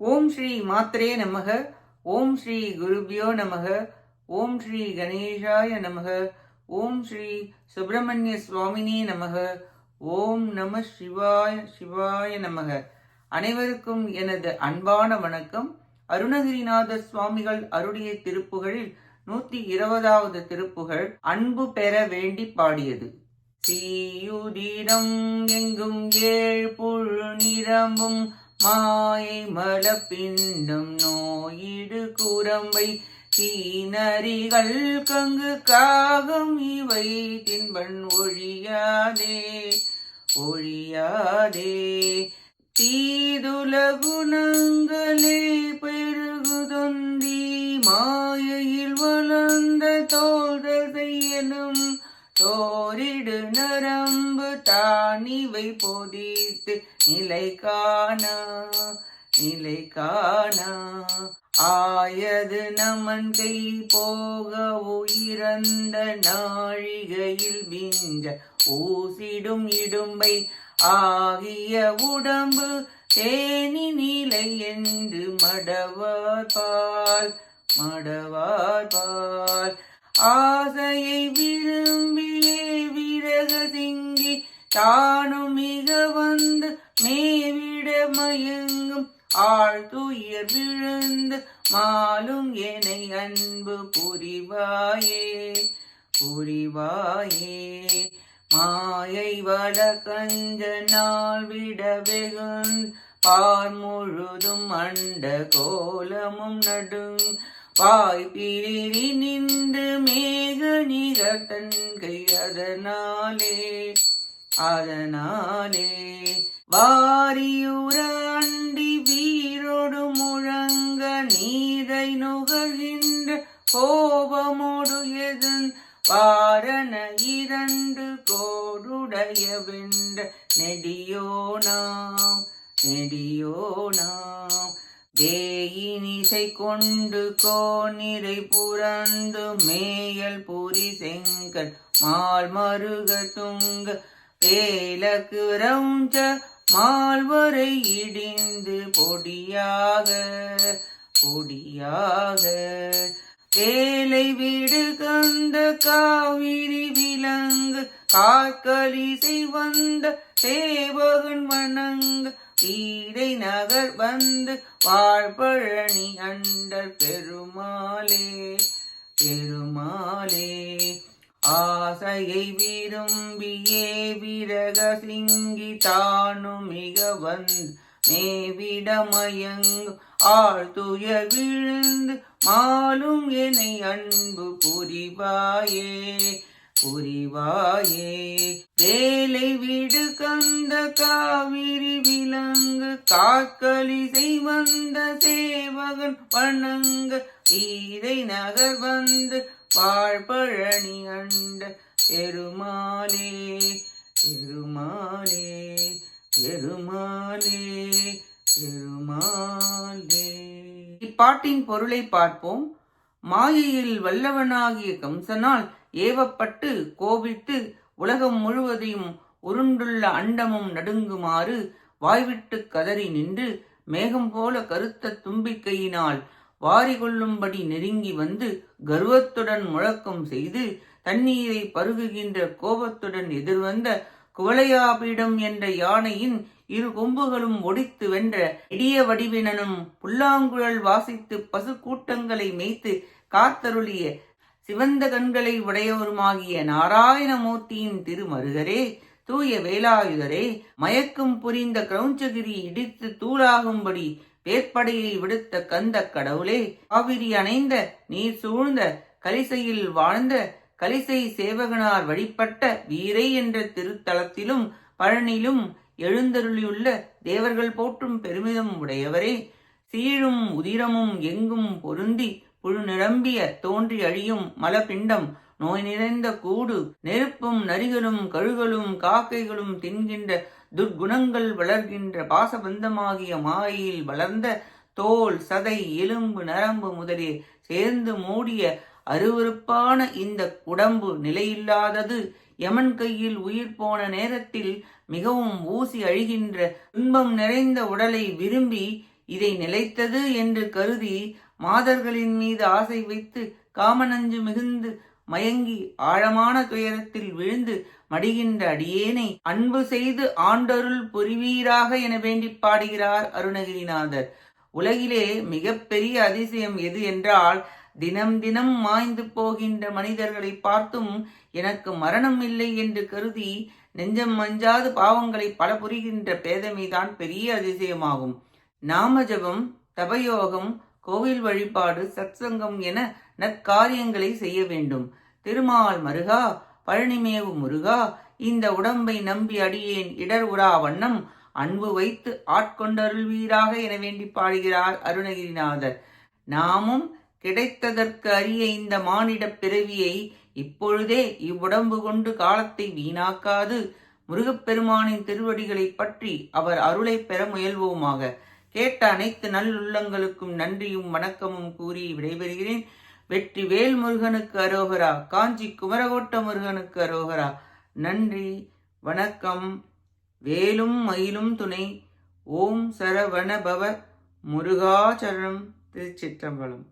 ஓம் ஸ்ரீ மாத்ரே நமக ஓம் ஸ்ரீ குருபியோ நமக ஓம் ஸ்ரீ கணேஷாய நமக ஓம் ஸ்ரீ சுப்பிரமணிய சுவாமினே நமக ஓம் நம சிவாய சிவாய நமக. அனைவருக்கும் எனது அன்பான வணக்கம். அருணகிரிநாத சுவாமிகள் அருடைய திருப்புகளில் நூத்தி இருபதாவது திருப்புகள் அன்பு பெற வேண்டி பாடியது. சீயுதிரம் எங்கும் ஏழ் புழு நிரம்பும் மாயை மலப்பிண்டம் நோயிடு குரம்பை தீநரிகள் கங்கு காகம் இவை தின்பன் ஒழியாதே ஒழியாதே. தீதுல குணங்களே பெருகுதொந்தி மாயையில் வளர்ந்த தோழதை எனும் தோரிடு நரம்பு தானிவை பொதித்து நிலை காணா நிலை காணா ஆயது நமன் கை போக உயிரந்த நாழிகையில் விஞ்ச ஊசிடும் இடும்பை ஆகிய உடம்பு தேனி நிலை என்று மடவார் பால் ஆசையை விரும்பியே விரக சிங்கி தானும் மிகவும் ஆழ்துயர் விழுந்து மாலும் என்னை அன்பு புரிவாயே புரிவாயே. மாயை வள கஞ்ச நாள் விட வெகுன் பார் முழுதும் அண்ட கோலமும் நடுங் வாய் பிரிரி நின்று மேக நிகர் அதனாலே அதனாலே. வாரியுற கோபமோடு எதன் வாரண இரண்டு கோடுடைய வென்ற நெடியோனாம் நெடியோனாம் தேயினிசை கொண்டு கோநிறை புரந்து மேயல் புரி செங்கல் மால் மருக துங்க வேலக்கு ரவுஞ்ச மால்வரை இடிந்து பொடியாக பொடியாக. வேலை வீடு கந்த காவிரி விலங்கு காக்கலிசை வந்த தேவகன் வணங்க வீடை நகர் வந்து வாழ்பழனி அண்டர் பெருமாளே பெருமாளே. ஆசையை விரும்பியே விரக சிங்கி தானும் மிக வந்து மேவிடமயங்கு ஆழ்துய விழுந்து மாலும் என்னை அன்பு புரிவாயே புரிவாயே. வேலை விடு கந்த காவிரி விலங்கு காக்கலிசை வந்த சேவகன் வணங்க ஈரை நகர் வந்து வாழ்பழனி அண்ட பெரு இப்பாட்டின் பொருளை பார்ப்போம். மாயையில் வல்லவனாகிய கம்சனால் ஏவப்பட்டு கோபித்து உலகம் முழுவதையும் உருண்டுள்ள அண்டமும் நடுங்குமாறு வாய்விட்டு கதறி நின்று மேகம் போல கருத்த தும்பிக்கையினால் வாரி கொள்ளும்படி நெருங்கி வந்து கர்வத்துடன் முழக்கம் செய்து தண்ணீரை பருகுகின்ற கோபத்துடன் எதிர்வந்த குவளையாபீடம் என்ற யானையின் இரு கொம்புகளும் ஒடித்து வென்ற இடிய வடிவினனும் புல்லாங்குழல் வாசித்து பசு கூட்டங்களை மேய்த்து காத்தருளிய சிவந்த கண்களை உடையவருமாகிய நாராயணமூர்த்தியின் திருமருகரே தூய வேலாயுதரே மயக்கம் புரிந்த கிரௌஞ்சகிரி இடித்து தூளாகும்படி வேற்படையை விடுத்த கந்த கடவுளே காவிரி அணைந்த நீர் சூழ்ந்த கலிசையில் வாழ்ந்த கலிசை சேவகனார் வழிபட்ட வீரை என்ற திருத்தலத்திலும் பழனிலும் எழுந்தருளியுள்ள தேவர்கள் போற்றும் பெருமிதம் உடையவரே சீழும் உதிரமும் எங்கும் பொருந்தி புழு நிரம்பிய தோன்றி அழியும் மலபிண்டம் நோய் நிறைந்த கூடு நெருப்பும் நரிகளும் கழுகளும் காக்கைகளும் தின்கின்ற துர்க்குணங்கள் வளர்கின்ற பாசபந்தமாகிய மாயையில் வளர்ந்த தோல் சதை எலும்பு நரம்பு முதலிய சேர்ந்து மூடிய அருவருப்பான இந்த உடம்பு நிலையில்லாதது யமன் கையில் உயிர் போன நேரத்தில் மிகவும் ஊசி அழிகின்ற துன்பம் நிறைந்த உடலை விரும்பி இதை நிலைத்தது என்று கருதி மாதர்களின் மீது ஆசை வைத்து காமநஞ்சு மிகுந்து மயங்கி ஆழமான துயரத்தில் விழுந்து மடிகின்ற அடியேனை அன்பு செய்து ஆண்டருள் புரிவீராக என வேண்டி பாடுகிறார் அருணகிரிநாதர். உலகிலே மிகப்பெரிய அதிசயம் எது என்றால் தினம் தினம் மாய்ந்து போகின்ற மனிதர்களை பார்த்தும் எனக்கு மரணம் இல்லை என்று கருதி நெஞ்சம் மஞ்சாது பாவங்களை பல புரிகின்ற பேதமைதான் பெரிய அதிசயமாகும். நாமஜபம் தபயோகம் கோவில் வழிபாடு சத்சங்கம் என நற்காரியங்களை செய்ய வேண்டும். திருமால் மருகா பழனிமேவு முருகா இந்த உடம்பை நம்பி அடியேன் இடர் உரா வண்ணம் அன்பு வைத்து ஆட்கொண்டருள்வீராக என வேண்டி பாடுகிறார் அருணகிரிநாதர். நாமும் கிடைத்ததற்கு அரிய இந்த மானிடப் பிறவியை இப்பொழுதே இவ்வுடம்பு கொண்டு காலத்தை வீணாக்காது. முருகப்பெருமானின் திருவடிகளை பற்றி அவர் அருளை பெற முயல்வோமாக. கேட்ட அனைத்து நல்லுள்ளங்களுக்கும் நன்றியும் வணக்கமும் கூறி விடைபெறுகிறேன். வெற்றி வேல் முருகனுக்கு அரோகரா காஞ்சி குமரகோட்ட முருகனுக்கு அரோகரா. நன்றி வணக்கம். வேலும் மயிலும் துணை. ஓம் சரவணபவ முருகாச்சரணம் திருச்சிற்றம்பலம்.